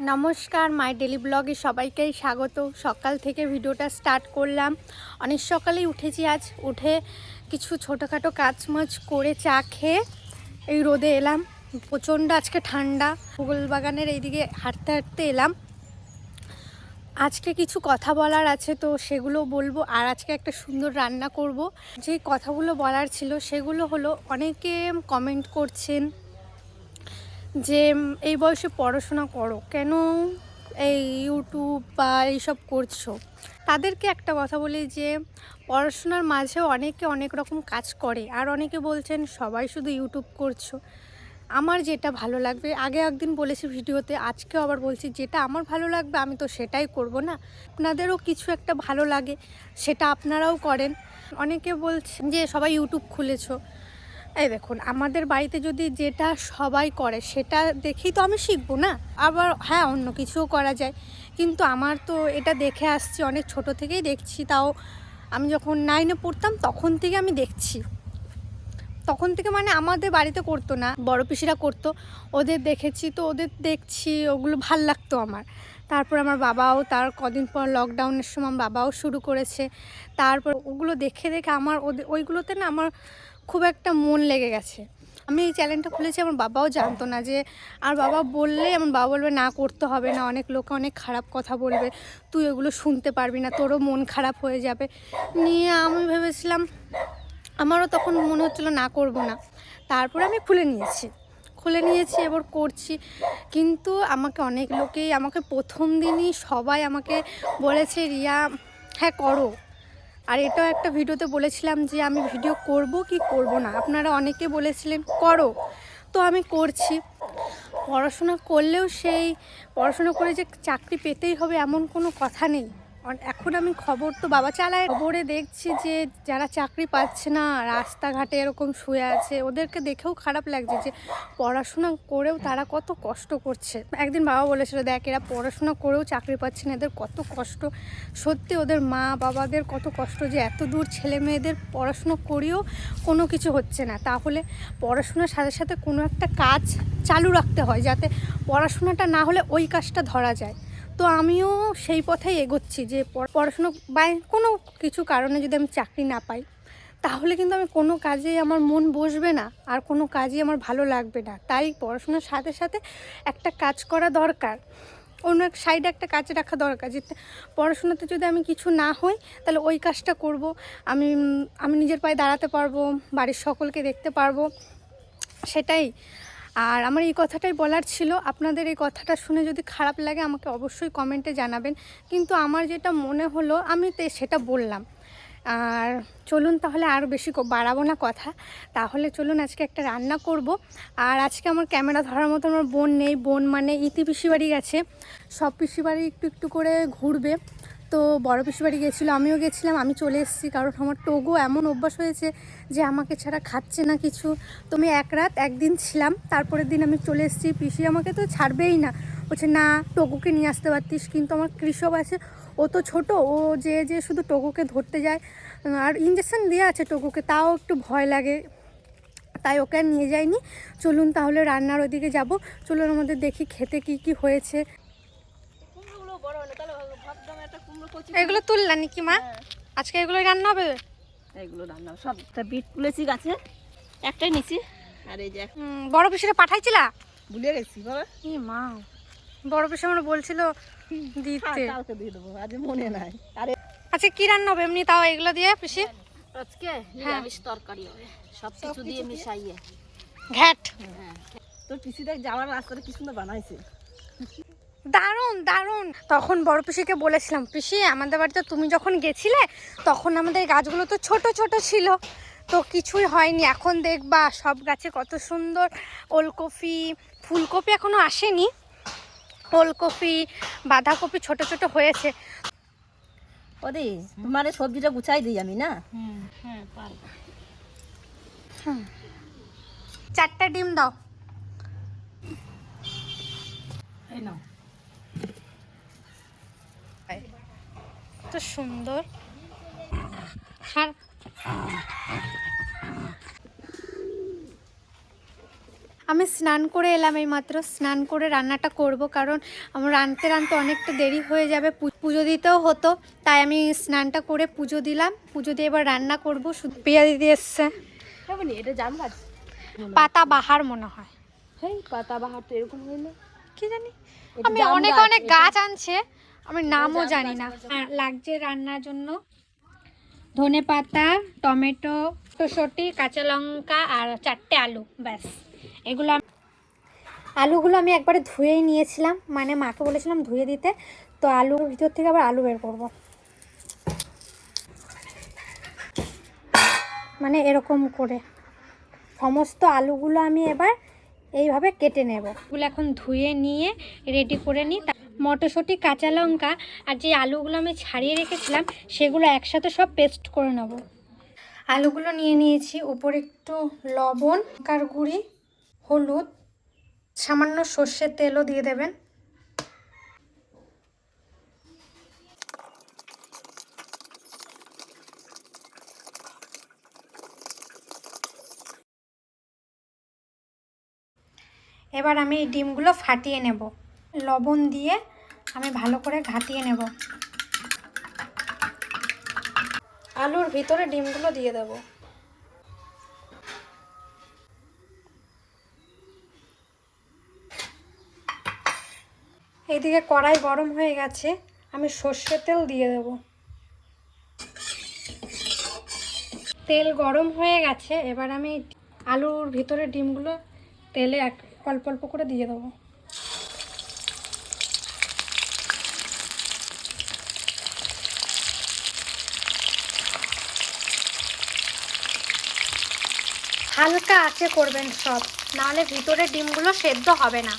নমস্কার, মাই ডেলি ব্লগে সবাইকেই স্বাগত। সকাল থেকে ভিডিওটা স্টার্ট করলাম। অনেক সকালেই উঠেছি আজ। উঠে কিছু ছোটোখাটো কাজ মাছ করে চা খেয়ে এই রোদে এলাম। প্রচণ্ড আজকে ঠান্ডা। ফুল বাগানের এইদিকে হাঁটতে হাঁটতে এলাম। আজকে কিছু কথা বলার আছে, তো সেগুলো বলব। আর আজকে একটা সুন্দর রান্না করব। যে কথাগুলো বলার ছিল, সেগুলো হলো, অনেকে কমেন্ট করছেন যে এই বয়সে পড়াশোনা করো। কেন এই ইউটিউব বা এইসব করছ? তাদেরকে একটা কথা বলি যে, পড়াশোনার মাঝেও অনেকে অনেক রকম কাজ করে। আর অনেকে বলছেন, সবাই শুধু ইউটিউব করছ। আমার যেটা ভালো লাগবে, আগে একদিন বলেছি ভিডিওতে, আজকেও আবার বলছি, যেটা আমার ভালো লাগবে, আমি তো সেটাই করব না। আপনাদেরও কিছু একটা ভালো লাগে, সেটা আপনারাও করেন। অনেকে বলছেন যে, সবাই ইউটিউব খুলেছো। এই দেখুন, আমাদের বাড়িতে যদি যেটা সবাই করে, সেটা দেখেই তো আমি শিখব না? আবার হ্যাঁ অন্য কিছুও করা যায়। কিন্তু আমার তো এটা দেখে আসছি, অনেক ছোট থেকেই দেখছি, তাও আমি যখন নাইনে পড়তাম, তখন থেকে আমি দেখছি। তখন থেকে মানে আমাদের বাড়িতে করতো না, বড় পিসিরা করতো। ওদের দেখেছি তো, ওদের দেখছি, ওগুলো ভালো লাগতো আমার। তারপর আমার বাবাও, তার কদিন পর লকডাউনের সময় বাবাও শুরু করেছে। তারপর ওগুলো দেখে দেখে আমার ওদের ওইগুলোতে না আমার খুব একটা মন লেগে গেছে। আমি এই চ্যানেলটা খুলেছি, আমার বাবাও জানতো না যে আর বাবা বললে আমার বাবা বলবে, না, করতে হবে না, অনেক লোকে অনেক খারাপ কথা বলবে, তুই ওগুলো শুনতে পারবি না, তোরও মন খারাপ হয়ে যাবে। নিয়ে আমি ভেবেছিলাম, আমারও তখন মনে হচ্ছিল, না, করব না। তারপরে আমি খুলে নিয়েছি। খুলে নিয়েছি, এবার করছি। কিন্তু আমাকে অনেক লোকেই, আমাকে প্রথম দিনই সবাই আমাকে বলেছে, রিয়া হ্যাঁ করো। আর এটাও একটা ভিডিওতে বলেছিলাম যে আমি ভিডিও করব কি করব না। আপনারা অনেকে বলেছিলেন, করো। তো আমি করছি। পড়াশোনা করলেও সেই, পড়াশোনা করে যে চাকরি পেতেই হবে এমন কোনো কথা নেই। এখন আমি খবর তো বাবা চালায়। খবরে দেখছি যে যারা চাকরি পাচ্ছে না, রাস্তাঘাটে এরকম শুয়ে আছে, ওদেরকে দেখেও খারাপ লাগছে যে পড়াশোনা করেও তারা কত কষ্ট করছে। একদিন বাবা বলেছিল, দেখ, এরা পড়াশোনা করেও চাকরি পাচ্ছে না, এদের কত কষ্ট। সত্যি ওদের মা বাবাদের কত কষ্ট যে এত দূর ছেলে মেয়েদের পড়াশোনা করেও কোনো কিছু হচ্ছে না। তাহলে পড়াশোনার সাথে সাথে কোনো একটা কাজ চালু রাখতে হয় যাতে পড়াশোনাটা না হলে ওই কাজটা ধরা যায়। তো আমিও সেই পথেই এগোচ্ছি যে পড়- পড়াশোনা বা কোনো কিছু কারণে যদি আমি চাকরি না পাই, তাহলে কিন্তু আমি কোনো কাজেই আমার মন বসবে না, আর কোনো কাজই আমার ভালো লাগবে না। তাই পড়াশোনার সাথে সাথে একটা কাজ করা দরকার। অন্য এক সাইডে একটা কাজ রাখা দরকার যে পড়াশোনাতে যদি আমি কিছু না হই, তাহলে ওই কাজটা করব। আমি আমি নিজের পায়ে দাঁড়াতে পারব, বাড়ির সকলকে দেখতে পারব। সেটাই। আর আমার এই কথাটাই বলার ছিল। আপনাদের এই কথাটা শুনে যদি খারাপ লাগে, আমাকে অবশ্যই কমেন্টে জানাবেন। কিন্তু আমার যেটা মনে হলো, আমি তো সেটা বললাম। আর চলুন তাহলে আর বেশি বাড়াবো না কথা। তাহলে চলুন আজকে একটা রান্না করব। আর আজকে আমার ক্যামেরা ধরার মতো আমার বোন নেই। বোন মানে ইতি পিসি বাড়ি গেছে। সব পিসি বাড়ি একটু একটু করে ঘুরবে। তো বড় পিসি বাড়ি গেছিল, আমিও গেছিলাম, আমি চলে এসেছি, কারণ আমার টোগো এমন অভ্যাস হয়েছে যে আমাকে ছাড়া খাচ্ছে না কিছু। তো আমি এক রাত একদিন ছিলাম, তারপরের দিন আমি চলে এসেছি, পিসি আমাকে তো ছাড়বেই না। বলছে, না, টোগোকে নিয়ে আসতে পারতিস, কিন্তু আমার কৃষক আছে, ও তো ছোট, ও যে যে শুধু টোগোকে ধরতে যায়, আর ইঞ্জেকশন দেওয়া আছে টোগোকে, তাও একটু ভয় লাগে। তাই ওকে আর নিয়ে যায়নি চলুন তাহলে রান্নার ওদিকে যাব, চলুন আমাদের দেখি খেতে কি কি হয়েছে কুমড়োগুলো বড় হলো তাহলে ভাবলাম একটা কুমড়ো কচি এগুলো তুললাম কি মা? হ্যাঁ। আজকে এগুলোই রান্না হবে? এগুলো রান্না সব তা বিট তুলেছি গাছে। একটাই নিছি। আর এই যে বড় পিসিটা পাঠাইছিলা? ভুলে গেছি বাবা। ই মা বড় পিসি আমার বলছিল দিতে। কালকে দিয়ে দেবো আজ মনে নাই। আরে আচ্ছা কি রান্না হবে এমনি তাও এগুলো দিয়ে পিসি? আজকে নিরামিষ তরকারি হবে। সব কিছু দিয়ে মিশাইয়ে। ঘ্যাট। হ্যাঁ। তোর পিসিদের যাওয়ার রাস্তাটা কি সুন্দর বানাইছে? দারুণ দারুণ। তখন বড় পিসিকে বলেছিলাম পিসি আমাদের বাড়িতে তুমি যখন গেছিলে তখন আমাদের এই গাছগুলো তো ছোট ছোট ছিল। তো কিছুই হয়নি। এখন দেখবা সব গাছে কত সুন্দর ওলকপি ফুলকপি এখনও আসেনি। ওলকপি বাঁধাকপি ছোট ছোট হয়েছে। ওদি তোমার এই সবজিটা গুছাই দিই আমি না? হ্যাঁ পারব। চারটা ডিম দাও। এই নাও। কত সুন্দর। আর আমি স্নান করে এলাম এই মাত্র স্নান করে রান্নাটা করব কারণ আমার রানতে রানতে অনেকটা দেরি হয়ে যাবে। পুজো দিতেও হতো তাই আমি স্নানটা করে পুজো দিলাম। পুজো দিয়ে এবার রান্না করব। শুধু পিয়া দিদি এসছে। এটা জাম গাছ পাতা বাহার মনে হয়। হেই পাতা বাহার তো এরকম হয় না। কি জানি? আমি অনেক অনেক গাছ আনছে। আমি নামও জানি না। এটা লাগছে রান্নার জন্য। ধনে পাতা টমেটো টসটি কাঁচা লঙ্কা আর চারটে আলু ব্যাস। এগুলো আলুগুলো আমি একবারে ধুয়েই নিয়েছিলাম মানে মাকে বলেছিলাম ধুয়ে দিতে। তো আলুর ভিতর থেকে আবার আলু বের করব। মানে এরকম করে। সমস্ত আলুগুলো আমি এবার এইভাবে কেটে নেব। এগুলো এখন ধুয়ে নিয়ে রেডি করে নিই মটরশুঁটি, কাঁচা লঙ্কা আর যে আলুগুলো আমি ছাড়িয়ে রেখেছিলাম, সেগুলো একসাথে সব পেস্ট করে নেব। আলুগুলো নিয়ে নিয়েছি উপর একটু লবণ কার গুঁড়ি, হলুদ, সামান্য সর্ষের তেলও দিয়ে দেবেন। এবার আমি এই ডিমগুলো ফাটিয়ে নেব। লবণ দিয়ে আমি ভালো করে ঘাটিয়ে নেব। আলুর ভিতরে ডিমগুলো দিয়ে দেব। এইদিকে কড়াই গরম হয়ে গেছে, আমি সর্ষের তেল দিয়ে দেব। তেল গরম হয়ে গেছে, এবার আমি আলুর ভিতরে ডিমগুলো তেলে এক অল্প অল্প করে দিয়ে দেবো। আঁচে করবেন সব। নাহলে ভিতরে ডিমগুলো সেদ্ধ হবে না।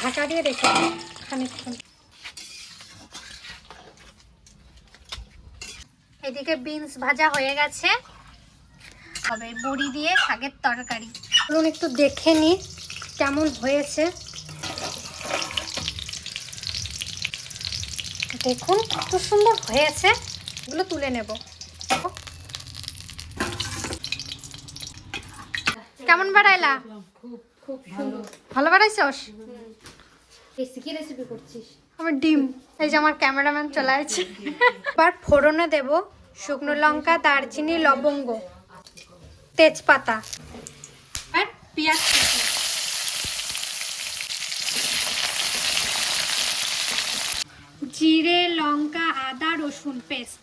ঢাকা দিয়ে রেখে দিন খানিকক্ষণ। এদিকে বিনস ভাজা হয়ে গেছে। হবে বড়ি দিয়ে শাকের তরকারি। চলুন একটু দেখে নিই কেমন হয়েছে। দেখুন কত সুন্দর হয়েছে। এগুলো তুলে নেব। কেমন বাড়াইলা? ভালো বাড়াইছস? কি রেসিপি করছিস? আমার ডিম। এই যে আমার ক্যামেরাম্যান চলে আছে এবার ফোড়নে দেব শুকনো লঙ্কা দারচিনি লবঙ্গ তেজপাতা আর পেঁয়াজ জিরে লঙ্কা আদা রসুন পেস্ট।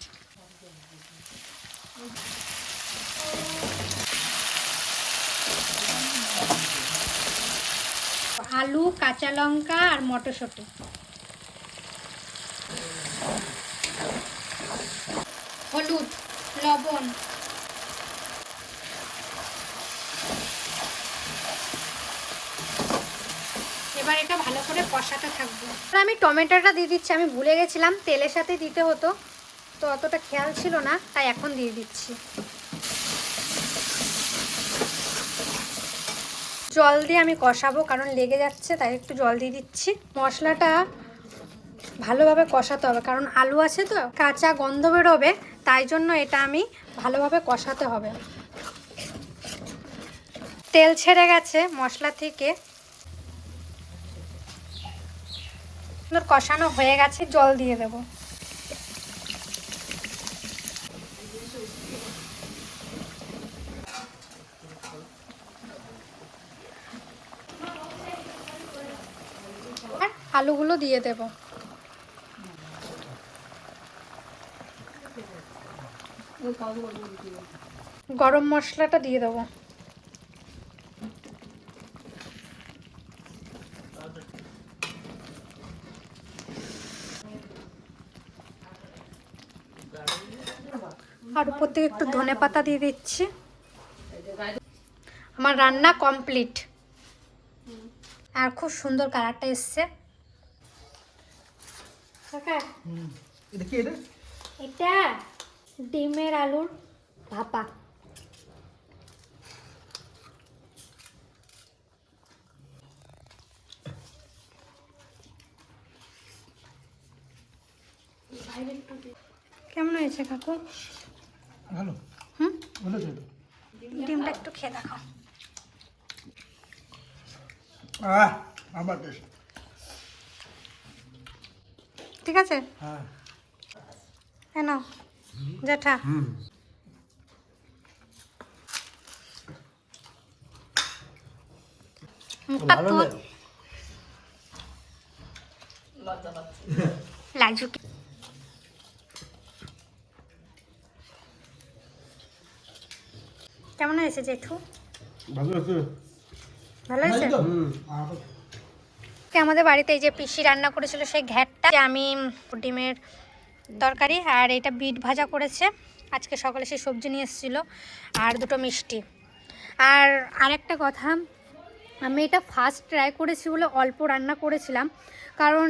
আলু, কাঁচা লঙ্কা আর মটরশুঁটি। হলুদ, লবণ। এবার এটা ভালো করে কষাতে থাকব। আমি টমেটোটা দিয়ে দিচ্ছি, আমি ভুলে গেছিলাম, তেলের সাথে দিতে হতো। তো অতটা খেয়াল ছিল না, তাই এখন দিয়ে দিচ্ছি। জল দিয়ে আমি কষাবো, কারণ লেগে যাচ্ছে, তাই একটু জল দিয়ে দিচ্ছি। মশলাটা ভালোভাবে কষাতে হবে, কারণ আলু আছে তো, কাঁচা গন্ধ বেরোবে, তাই জন্য এটা আমি ভালোভাবে কষাতে হবে। তেল ছেড়ে গেছে মশলা থেকে। কষানো হয়ে গেছে, জল দিয়ে দেব আর আলুগুলো দিয়ে দেব। গরম মশলাটা দিয়ে দেবো। আর উপর থেকে একটু ধনে পাতা দিয়ে দিচ্ছি। আমার রান্না কমপ্লিট। আর খুব সুন্দর কালারটা এসছে। কাকা, এটা কি এটা? এটা ডিমের আলুর ভাপা। কেমন হয়েছে কাকু? ভালো। হুম? ভালো তো এটা। ডিমটা একটু খেয়ে আহ আমার টেস্ট ঠিক আছে? হ্যাঁ। জ্যাঠা হুম। মুখটা ভালো তো লাগে। লাজুক। কেমন হয়েছে জেঠু? ভালো আছে। ভালো হয়েছে? হুম। আর আজকে আমাদের বাড়িতে এই যে পিসি রান্না করেছিল সেই ঘ্যাটটা আমি ডিমের তরকারি আর এটা বিট ভাজা করেছে। আজকে সকালে সেই সবজি নিয়ে এসেছিল আর দুটো মিষ্টি। আর আরেকটা কথা, আমি এটা ফার্স্ট ট্রাই করেছি বলে অল্প রান্না করেছিলাম। কারণ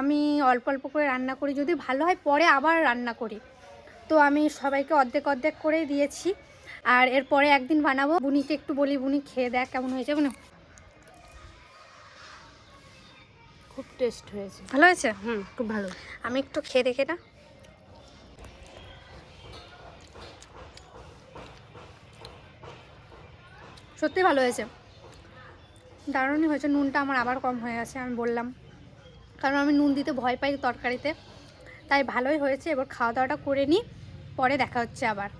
আমি অল্প অল্প করে রান্না করি, যদি ভালো হয় পরে আবার রান্না করি। তো আমি সবাইকে অর্ধেক অর্ধেক করে দিয়েছি। আর এরপরে একদিন বানাবো, বুনিকে একটু বলি, বুনি খেয়ে দেখ কেমন হয়েছে মানে খুব টেস্ট হয়েছে। ভালো হয়েছে? হুম খুব ভালো। আমি একটু খেয়ে দেখে না। সত্যি ভালো হয়েছে। দারুণই হয়েছে। নুনটা আমার আবার কম হয়ে গেছে আমি বললাম। কারণ আমি নুন দিতে ভয় পাই তরকারিতে। তাই ভালোই হয়েছে। এবার খাওয়া দাওয়াটা করে নিই পরে দেখা হচ্ছে আবার।